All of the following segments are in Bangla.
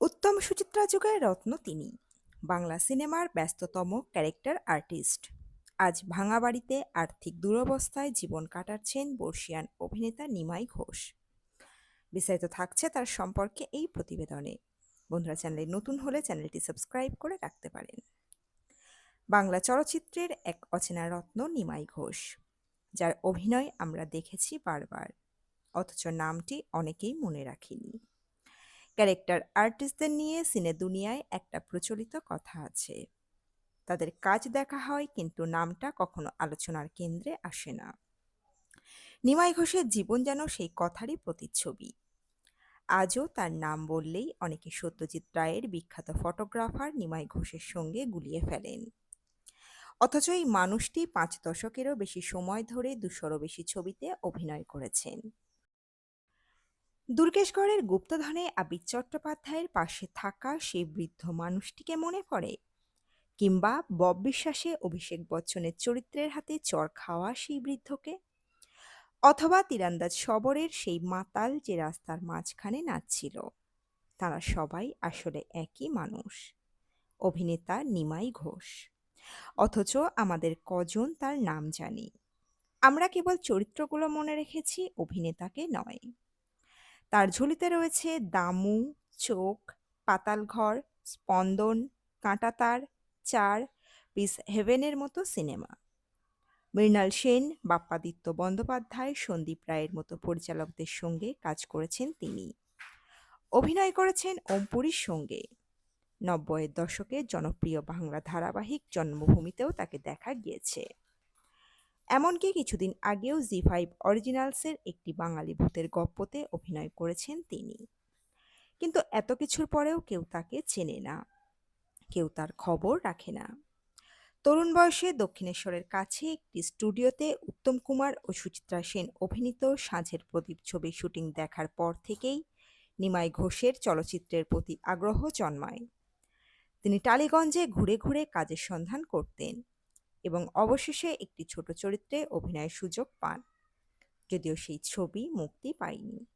উত্তম সুচিত্রা যুগের রত্ন তিনি। বাংলা সিনেমার ব্যস্ততম ক্যারেক্টার আর্টিস্ট। আজ ভাঙা বাড়িতে আর্থিক দুরবস্থায় জীবন কাটাচ্ছেন বর্ষিয়ান অভিনেতা নিমাই ঘোষ। বিস্তারিত থাকছে তার সম্পর্কে এই প্রতিবেদনে। বন্ধুরা, চ্যানেলে নতুন হলে চ্যানেলটি সাবস্ক্রাইব করে রাখতে পারেন। বাংলা চলচ্চিত্রের এক অচেনা রত্ন নিমাই ঘোষ, যার অভিনয় আমরা দেখেছি বারবার, অথচ নামটি অনেকেই মনে রাখিনি। ক্যারেক্টার আর্টিস্টদের নিয়ে সিনে দুনিয়ায় একটা প্রচলিত কথা আছে। তাদের কাজ দেখা হয় কিন্তু নামটা কখনো আলোচনার কেন্দ্রে আসে না। নিমাই ঘোষের জীবন যেন সেই কথারই প্রতিচ্ছবি। আজও তার নাম বললেই অনেকে সত্যজিৎ রায়ের বিখ্যাত ফটোগ্রাফার নিমাই ঘোষের সঙ্গে গুলিয়ে ফেলেন। অথচ এই মানুষটি পাঁচ দশকেরও বেশি সময় ধরে দুশোরও বেশি ছবিতে অভিনয় করেছেন। দুর্গেশগড়ের গুপ্তধনে আবির চট্টোপাধ্যায়ের পাশে থাকা সেই বৃদ্ধ মানুষটিকে মনে পড়ে, কিংবা বব বিশ্বাসে অভিষেক বচ্চনের চরিত্রের হাতে চর খাওয়া সেই বৃদ্ধকে? অথবা তীরান্দাজ সবরের সেই মাতাল যে রাস্তার মাঝখানে নাচছিল, তারা সবাই আসলে একই মানুষ। অভিনেতা নিমাই ঘোষ, অথচ আমাদের কজন তার নাম জানি। আমরা কেবল চরিত্রগুলো মনে রেখেছি, অভিনেতাকে নয়। তার ঝুলিতে রয়েছে দামু, চোখ পাতালঘর স্পন্দন কাঁটাতার চার পিস হেভেনের মতো সিনেমা। মৃণাল সেন, বাপ্পাদিত্য বন্দ্যোপাধ্যায়, সন্দীপ রায়ের মতো পরিচালকদের সঙ্গে কাজ করেছেন তিনি। অভিনয় করেছেন ওমপুরীর সঙ্গে। নব্বইয়ের দশকে জনপ্রিয় বাংলা ধারাবাহিক জন্মভূমিতেও তাকে দেখা গিয়েছে। এমনকি কিছুদিন আগেও জি ফাইভ অরিজিনালসের একটি বাঙালি ভূতের গপ্পতে অভিনয় করেছেন তিনি। কিন্তু এত কিছুর পরেও কেউ তাকে চেনে না। কেউ তার খবর রাখে না। তরুণ বয়সে দক্ষিণেশ্বরের কাছে একটি স্টুডিওতে উত্তম কুমার ও সুচিত্রা সেন অভিনীত সাঁঝের প্রদীপ ছবির শুটিং দেখার পর থেকেই নিমাই ঘোষের চলচ্চিত্রের প্রতি আগ্রহ জন্মায়। তিনি টালিগঞ্জে ঘুরে ঘুরে কাজের সন্ধান করতেন। এবং অবশেষে একটি ছোট চরিত্রে অভিনয়ের সুযোগ পান, যদিও সেই ছবি মুক্তি পায়নি।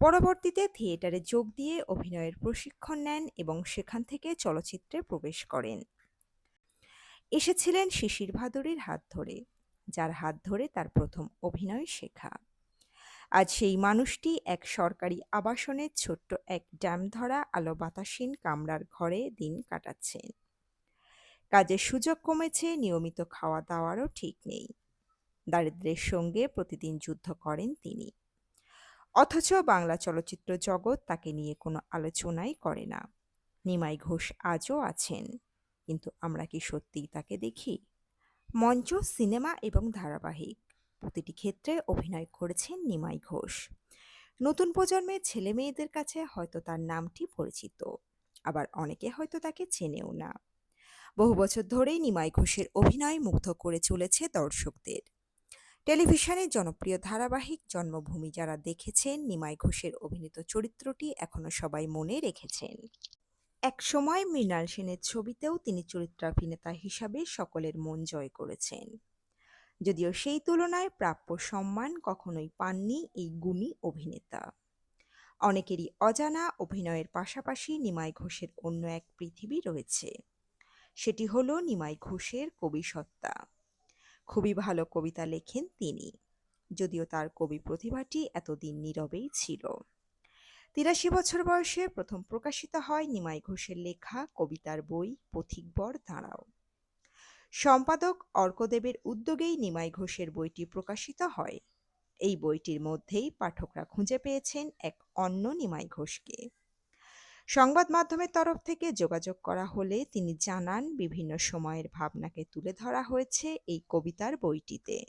পরবর্তীতে থিয়েটারে যোগ দিয়ে অভিনয়ের প্রশিক্ষণ নেন এবং সেখান থেকে চলচ্চিত্রে প্রবেশ করেন। এসেছিলেন শিশির ভাদুরীর হাত ধরে, যার হাত ধরে তার প্রথম অভিনয় শেখা। আজ সেই মানুষটি এক সরকারি আবাসনের ছোট্ট এক ড্যাম ধরা আলো বাতাসীন কামরার ঘরে দিন কাটাচ্ছেন। কাজের সুযোগ কমেছে, নিয়মিত খাওয়া দাওয়ারও ঠিক নেই। দারিদ্রের সঙ্গে প্রতিদিন যুদ্ধ করেন তিনি। অথচ বাংলা চলচ্চিত্র জগৎ তাকে নিয়ে কোনো আলোচনাই করে না। নিমাই ঘোষ আজও আছেন, কিন্তু আমরা কি সত্যিই তাকে দেখি? মঞ্চ, সিনেমা এবং ধারাবাহিক প্রতিটি ক্ষেত্রে অভিনয় করেছেন নিমাই ঘোষ। নতুন প্রজন্মের ছেলে মেয়েদের কাছে হয়তো তার নামটি পরিচিত, আবার অনেকে হয়তো তাকে চেনেও না। বহু বছর ধরেই নিমাই ঘোষের অভিনয় মুগ্ধ করে চলেছে দর্শকদের। টেলিভিশনের জনপ্রিয় ধারাবাহিক জন্মভূমি যারা দেখেছেন, নিমাই ঘোষের অভিনীত চরিত্রটি এখনও সবাই মনে রেখেছেন। এক সময় মৃণাল সেনের ছবিতেও তিনি চরিত্রাভিনেতা হিসাবে সকলের মন জয় করেছেন। যদিও সেই তুলনায় প্রাপ্য সম্মান কখনোই পাননি এই গুণী অভিনেতা। অনেকেরই অজানা অভিনয়ের পাশাপাশি নিমাই ঘোষের অন্য এক পৃথিবী রয়েছে। সেটি হলো নিমাই ঘোষের কবিসত্তা। খুবই ভালো কবিতা লেখেন তিনি, যদিও তার কবি প্রতিভাটি এতদিন নীরবেই ছিল। তিরাশি বছর বয়সে প্রথম প্রকাশিত হয় নিমাই ঘোষের লেখা, কবিতার বই পথিকবর দাঁড়াও সম্পাদক অর্কদেবের উদ্যোগেই নিমাই ঘোষের বইটি প্রকাশিত হয়। এই বইটির মধ্যেই পাঠকরা খুঁজে পেয়েছেন এক অন্য নিমাই ঘোষকে। সংবাদ মাধ্যমের তরফ থেকে যোগাযোগ করা হলে তিনি জানান, বিভিন্ন সময়ের ভাবনাকে তুলে ধরা হয়েছে এই কবিতার বইটিতে।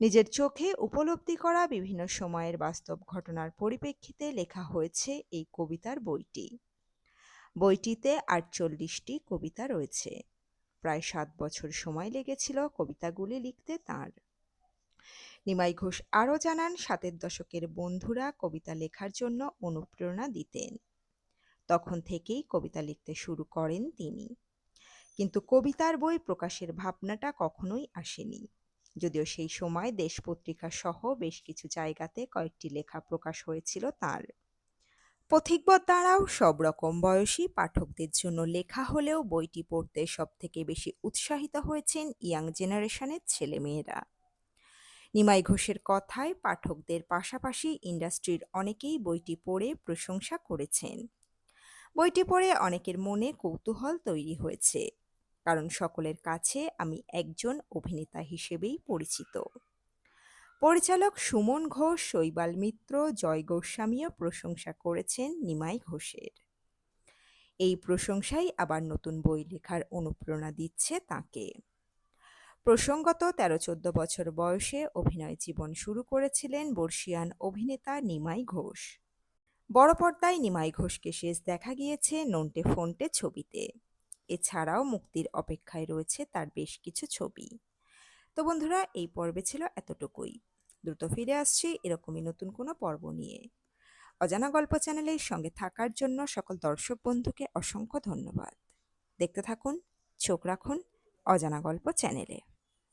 নিজের চোখে উপলব্ধি করা বিভিন্ন সময়ের বাস্তব ঘটনার পরিপ্রেক্ষিতে লেখা হয়েছে এই কবিতার বইটি। বইটিতে আটচল্লিশটি কবিতা রয়েছে। প্রায় সাত বছর সময় লেগেছিল কবিতাগুলি লিখতে তাঁর। নিমাই ঘোষ আরও জানান, সাতের দশকের বন্ধুরা কবিতা লেখার জন্য অনুপ্রেরণা দিতেন। তখন থেকেই কবিতা লিখতে শুরু করেন তিনি। কিন্তু কবিতার বই প্রকাশের ভাবনাটা কখনোই আসেনি। যদিও সেই সময় দেশ পত্রিকা সহ বেশ কিছু জায়গাতে কয়েকটি লেখা প্রকাশ হয়েছিল তার। পথিকবধ দ্বারাও সব রকম বয়সী পাঠকদের জন্য লেখা হলেও বইটি পড়তে সবথেকে বেশি উৎসাহিত হয়েছেন ইয়াং জেনারেশনের ছেলেমেয়েরা। নিমাই ঘোষের কথায় পাঠকদের পাশাপাশি ইন্ডাস্ট্রির অনেকেই বইটি পড়ে প্রশংসা করেছেন। বইটি পড়ে অনেকের মনে কৌতূহল তৈরি হয়েছে। কারণ সকলের কাছে আমি একজন অভিনেতা হিসেবেই পরিচিত। পরিচালক সুমন ঘোষ, শৈবাল মিত্র, জয় গোস্বামীও প্রশংসা করেছেন নিমাই ঘোষের। এই প্রশংসাই আবার নতুন বই লেখার অনুপ্রেরণা দিচ্ছে তাকে। প্রসঙ্গত তেরো চোদ্দ বছর বয়সে অভিনয় জীবন শুরু করেছিলেন বর্ষিয়ান অভিনেতা নিমাই ঘোষ। বড় পর্দায় নিমাই ঘোষকে শেষ দেখা গিয়েছে নন্টে ফন্টে ছবিতে। এছাড়াও মুক্তির অপেক্ষায় রয়েছে তার বেশ কিছু ছবি। তো বন্ধুরা, এই পর্বে ছিল এতটুকুই। দ্রুত ফিরে আসছি এরকমই নতুন কোনো পর্ব নিয়ে। অজানা গল্প চ্যানেলের সঙ্গে থাকার জন্য সকল দর্শক বন্ধুকে অসংখ্য ধন্যবাদ। দেখতে থাকুন, চোখ রাখুন অজানা গল্প চ্যানেলে।